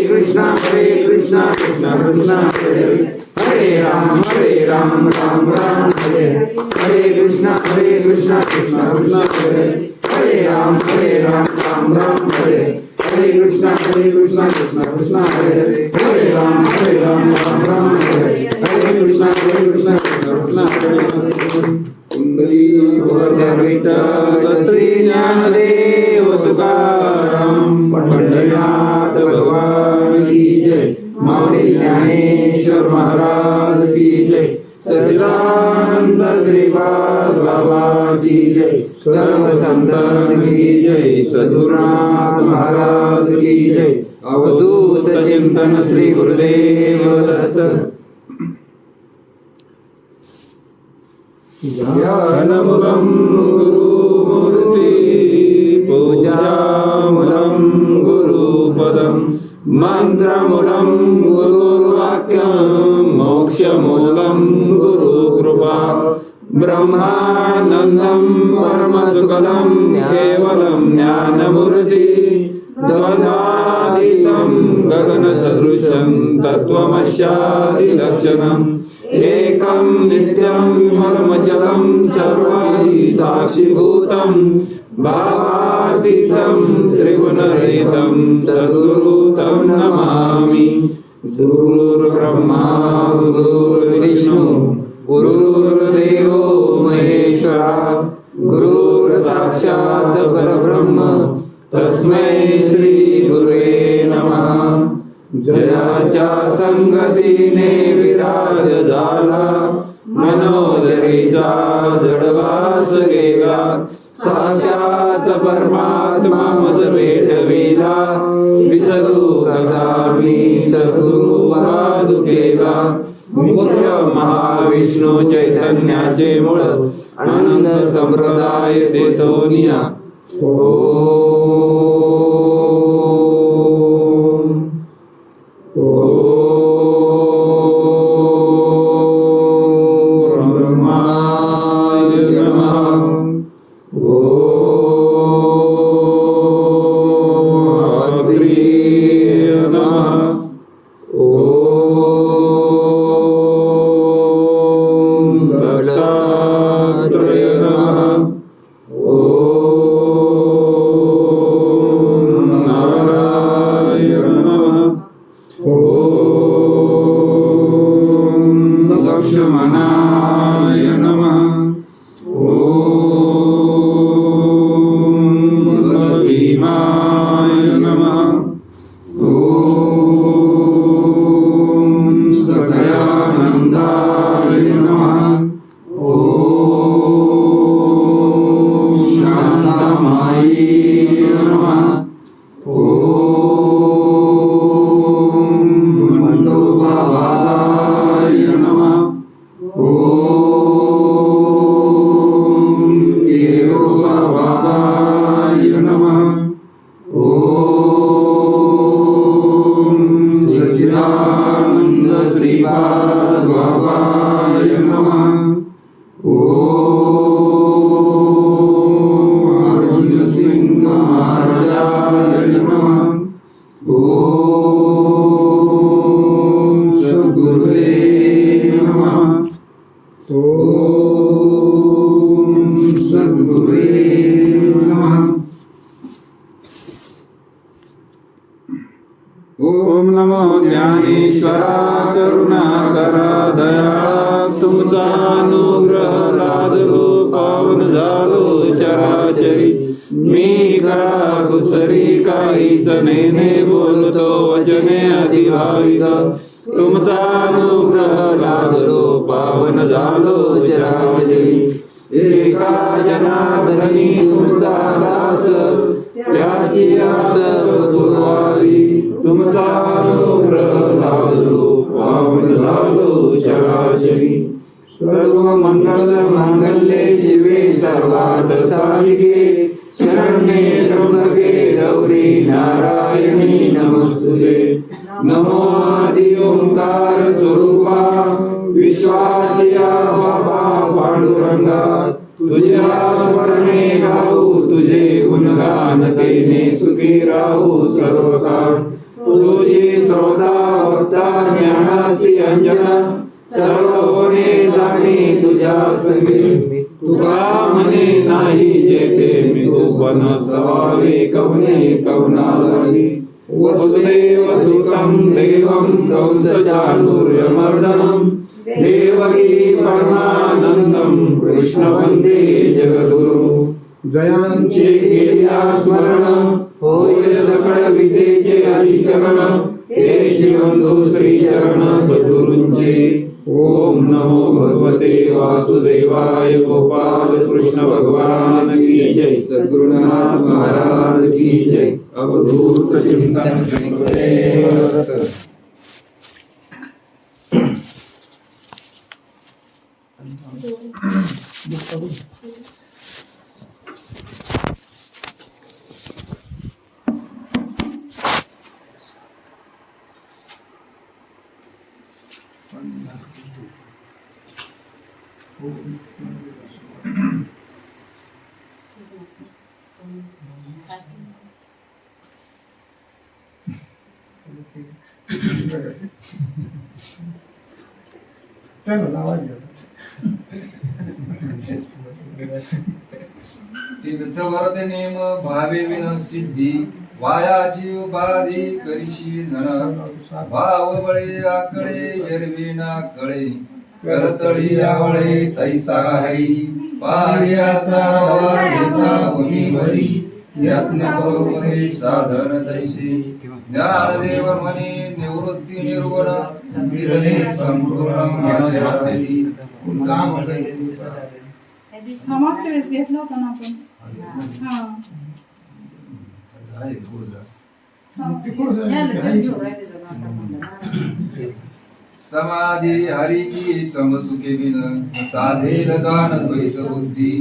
कृष्णा हरे कृष्णा कृष्णा कृष्णा हरे हरे राम हरे राम राम राम हरे हरे कृष्णा हरे कृष्णा कृष्णा कृष्णा हरे हरे राम हरे राम राम राम हरे हरे कृष्णा हरे कृष्णा कृष्णा कृष्णा हरे हरे हरे राम हरे राम राम राम हरे हरे कृष्णा हरे कृष्णा कृष्णा कृष्णा हरे कुंडली श्री ज्ञानदेव तुकाराम ஞானமுலம் குரு परमचलं सर्वादि साक्षिभूतं भावातीतं त्रिगुणरहितं सद्गुरु तं नमामि। गुरुर्ब्रह्मा गुरुर्विष्णु गुरुर्देवो महेश्वरा गुरुर्साक्षात् परब्रह्म तस्मै श्री गुरुवे नमः। जयाच्या संगतीने विरा साक्षात परमात्मा मज भेटविला विसरू कसा मी सद्गुरु पादुकेला मुख्य महाविष्णू चैतन्याचे मूळ आनंद संप्रदाय देतो निया ओम। Maria. तुमचा अनुग्रह लादलो पावन झालो चराचरी. मी खरा कुसरी काही नेने बोलतो वचने अधिभावित तुमचा अनुग्रह लादलो पावन झालो चराचरी. एका जनाधनी तुमचा दास त्याची आस पुरवावी तुमचा अनुग्रह लादलो पावन झालो चराचरी. सर्व मंगल मांगल्ये शिवे सर्वार्थ साधिके शरण्ये त्र्यंबके गौरी नारायणी नमस्तुते। नमो आदि ओंकार स्वरूपा विश्वासिया बाबा पांडुरंगा तुझ्या स्मरणे गाऊ तुझे गुणगान केने सुखी राहू सर्व काळ तुझे श्रोता वक्ता ज्ञानासी अंजना सर्व जाणे तुझ्या संगे तुका म्हणे नाही जेथे. मी तुपन सवावे कवने कवना लागी वसुदेव सुतम देवम कंस चातुर्यमर्दनम देवकी परमानंदम कृष्ण वंदे जगद्गुरु. जयांचे केल्या स्मरण होय सकळ विद्येचे हरिचरण. हे जीवंदो श्री चरण सद्गुरूंचे भगवते वासुदेवाय गोपाल कृष्ण भगवान की जय सद्गुरुनाथ महाराज की जय अवधूत चिंतन गुरुदेव त्याला लावायचं तीर्थवरद नेम भावे विन सिद्धी वाया जीव उपाधी करीशी जन भाव बळे आकडे एरवी ना कळे करतळी आवळे तैसा हरी। पार्याचा भूमी भरी यत्न बरोबरे साधन तैसे। ज्ञानदेव म्हणे निवृत्ती निर्गुण विरले संपूर्ण माझ्यासाठी हा मागच्या वेळेस घेतला होता ना आपण. हा. आहे गुरुद्रा समाधी हरीची समसुखे बिन साधेल दान द्वैत बुद्धी.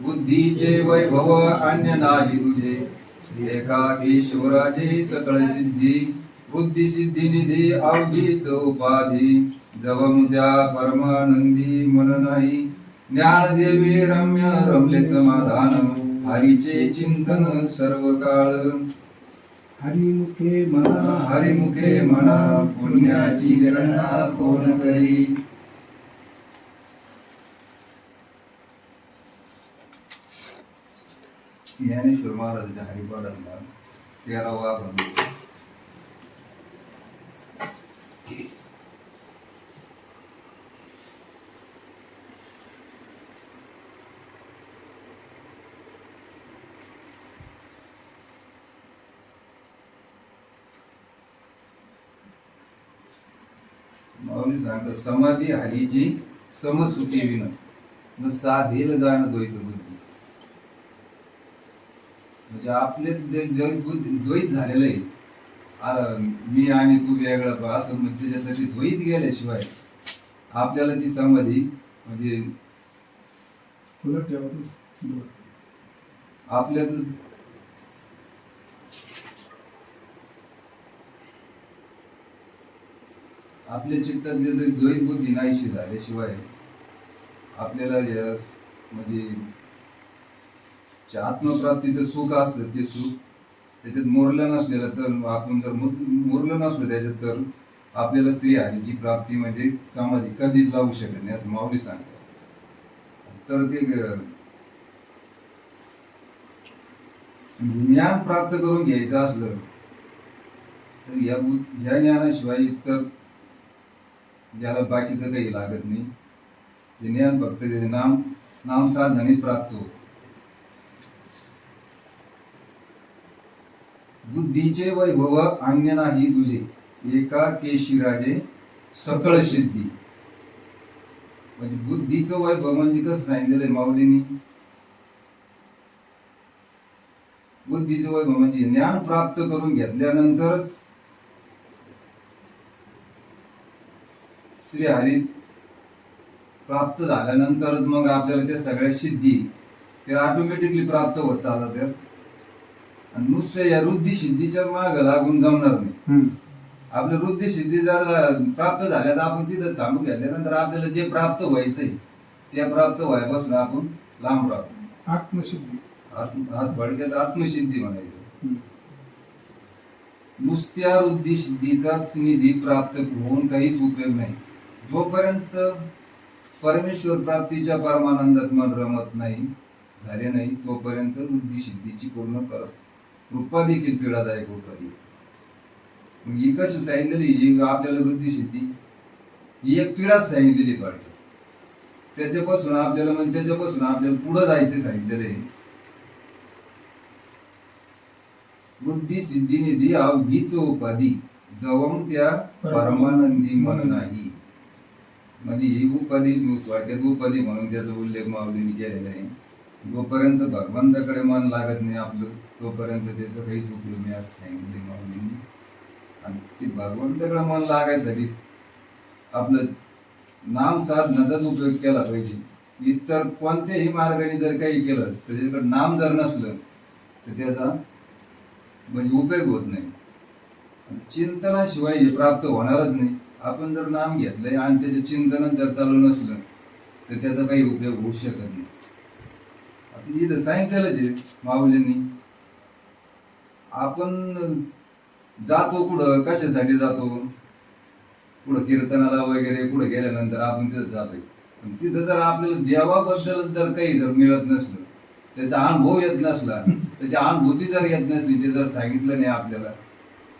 बुद्धीचे वैभव अन्य नाही तुझे एका ईश्वराचे सकळ सिद्धी बुद्धी सिद्धी निधी अवधीच उपाधी जव मुद्या परमानंदी मन नाही. ज्ञानदेवी रम्य रमले समाधान. हरीचे चिंतन सर्व काळ हरिमुखे म्हणा हरिमुखे म्हणा पुण्याची गणना कोण करी? ज्ञानेश्वर महाराजांच्या हरिपाठातला तेरावा भाग माऊली सांगतो समाधी हरीची समसुटी विन मग साधेल जाण द्वैत म्हणजे आपले द्वै- द्वैत झालेलं आहे मी आणि तू वेगळं असं म्हणजे त्याच्यात ते द्वैत गेल्याशिवाय आपल्याला ती समाधी म्हणजे आपल्यात आपल्या चित्तातले द्वैत बुद्धी नाहीशी झाल्याशिवाय आपल्याला म्हणजे जे आत्मप्राप्तीचं सुख असतं ते सुख त्याच्यात मोरलं नसलेलं तर आपण जर मोरलं मुरलं नसलो त्याच्यात तर आपल्याला स्त्री हरीची प्राप्ती म्हणजे समाधी कधीच लावू शकत नाही असं माऊली सांगतात. तर ते ज्ञान प्राप्त करून घ्यायचं असलं तर या ह्या ज्ञानाशिवाय तर ज्याला बाकीचं काही लागत नाही. ज्ञान फक्त नाम नाम साधनेच प्राप्त होतं. बुद्धीचे वैभव अन्य नाही तुझे. एका केशिराजे सकळ सिद्धी. म्हणजे बुद्धीचं वैभव म्हणजे कसं सांगितलेलं आहे माऊलींनी? बुद्धीचं वैभव म्हणजे ज्ञान प्राप्त करून घेतल्यानंतरच श्री हरी प्राप्त झाल्यानंतरच मग आपल्याला त्या सगळ्या सिद्धी ते ऑटोमॅटिकली प्राप्त होत चालत आहेत. आणि नुसते या वृद्धी सिद्धीच्या माग लागून जमणार नाही. आपल्या वृद्धी सिद्धी जर प्राप्त झाल्या तर आपण तिथं थांबून घेतल्यानंतर आपल्याला जे प्राप्त व्हायचंय त्या प्राप्त व्हायपासून आपण लांब राहतो आत्मसिद्धी. थोडक्यात आत्मसिद्धी म्हणायचं. नुसत्या वृद्धी सिद्धीचाच निधी प्राप्त होऊन काहीच उपयोग नाही. जोपर्यंत परमेश्वर प्राप्तीच्या परमानंदात मन रमत नाही झाले नाही तोपर्यंत वृद्धी सिद्धीची पूर्ण कर कृपा देखील पीडादायक उपाधी मग ही कशी सांगितलेली ही आपल्याला वृद्धी सिद्धी ही एक पिढाच सांगितलेली पडते त्याच्यापासून आपल्याला म्हणजे त्याच्यापासून आपल्याला पुढे जायचं सांगितलेलं आहे बुद्धी सिद्धी निधी अवघीच उपाधी. जवम त्या परमानंदी मन नाही. म्हणजे ही उपाधी वाक्यात उपाधी म्हणून त्याचा उल्लेख माऊलीने केलेला आहे. जोपर्यंत भगवंताकडे मन लागत नाही आपलं तोपर्यंत त्याचं काहीच उपयोग नाही असं सांगितले माऊलीने. आणि ते भगवंताकडे मन लागायसाठी आपलं नाम साधनाचाच उपयोग केला पाहिजे. इतर कोणत्याही मार्गाने जर काही केलं तर त्याच्याकडे नाम जर नसलं तर त्याचा म्हणजे उपयोग होत नाही. चिंतनाशिवाय हे प्राप्त होणारच नाही. आपण जर नाम घेतलंय आणि त्याचे चिंतन जर चालू नसलं तर त्याचा काही उपयोग होऊ शकत नाही. इथं सांगितलेलंच आहे माऊलींनी. आपण जातो कुठं कशासाठी जातो? कुठं कीर्तनाला वगैरे कुठं गेल्यानंतर आपण तिथं जातोय. पण तिथं जर आपल्याला देवाबद्दलच जर काही जर मिळत नसलं त्याचा अनुभव येत नसला त्याची अनुभूती जर येत नसली ते जर सांगितलं नाही आपल्याला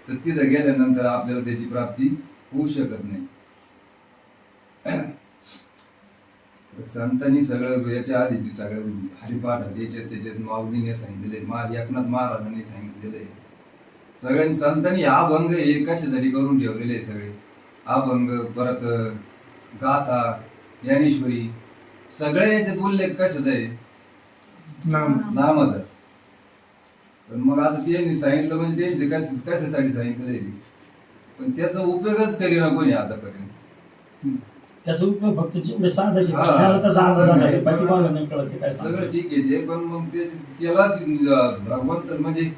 तर तिथं गेल्यानंतर आपल्याला त्याची प्राप्ती होऊ शकत नाही. संतांनी सगळं याच्या आधी सगळं हरिपाठ याच्यात त्याच्यात माऊलीने सांगितले मा एकनाथ महाराजांनी सांगितलेले. सगळ्यांनी संतांनी हा भंग हे कशासाठी करून ठेवलेले आहे सगळे? अभंग परत गाथा ज्ञानेश्वरी सगळ्या याच्यात उल्लेख कशाचा आहे? नाम. नामाचाच पण मग आता त्यांनी सांगितलं म्हणजे त्यांचे कश कशासाठी सांगितलं पण त्याचा उपयोगच करीना कोणी आतापर्यंत. त्याचा उपयोग फक्त जेवढे साधायचे हा, त्याला तर जाणं साधं झालं. आहे. बाकी मला नाही कळत ते काय सगळं. ठीक आहे ते पण मग ते त्यालाच अं, भगवंत म्हणजे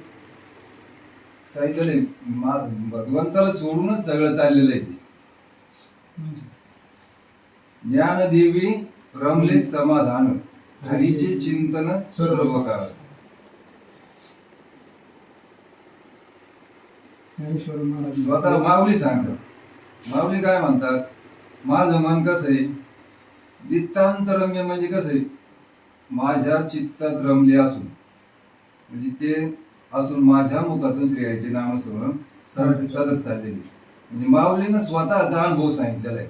मा- भगवंताला सोडूनच सगळं चाललेलं आहे ते. ज्ञानदेवी रमले समाधान हरीचे चिंतन सर्व. काळ ज्ञानेश्वर महाराज. स्वतः माऊली सांगतात. माऊली काय म्हणतात? माझं मन कसं आहे? नितांत रम्य म्हणजे कसं आहे? माझ्या चित्तात रमले असून. म्हणजे ते असून माझ्या मुखातून श्रेयाचे नामस्मरण सतत सतत चाललेले. म्हणजे माऊलीनं स्वतःचा अनुभव सांगितलेला आहे.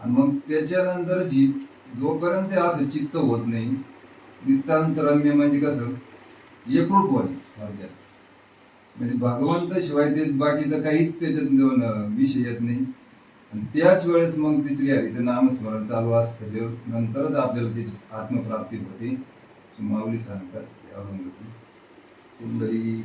आणि मग त्याच्यानंतर जी जोपर्यंत असं चित्त होत नाही नितांत रम्य म्हणजे कसं? एकरूप म्हणजे भगवंत शिवाय ते बाकीचं काहीच त्याच्यात विषय येत नाही. आणि त्याच वेळेस मग तिसरी हरीचं नामस्मरण चालू असतं. नंतरच आपल्याला त्याची आत्मप्राप्ती होते. माऊली सांगतात त्या कुंडली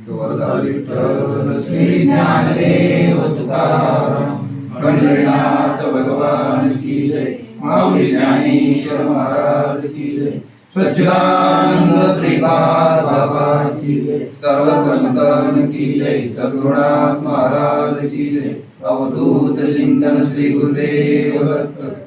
पंढरीनाथ भगवान की जय. माऊली ज्ञानेश्वर महाराज की जय. सच्चिदानंद श्रीपाद बाबा की जय। सर्व संतान की जय। सद्गुणात्मा महाराज की जय। अवधूत चिंतन श्री गुरुदेव दत्त।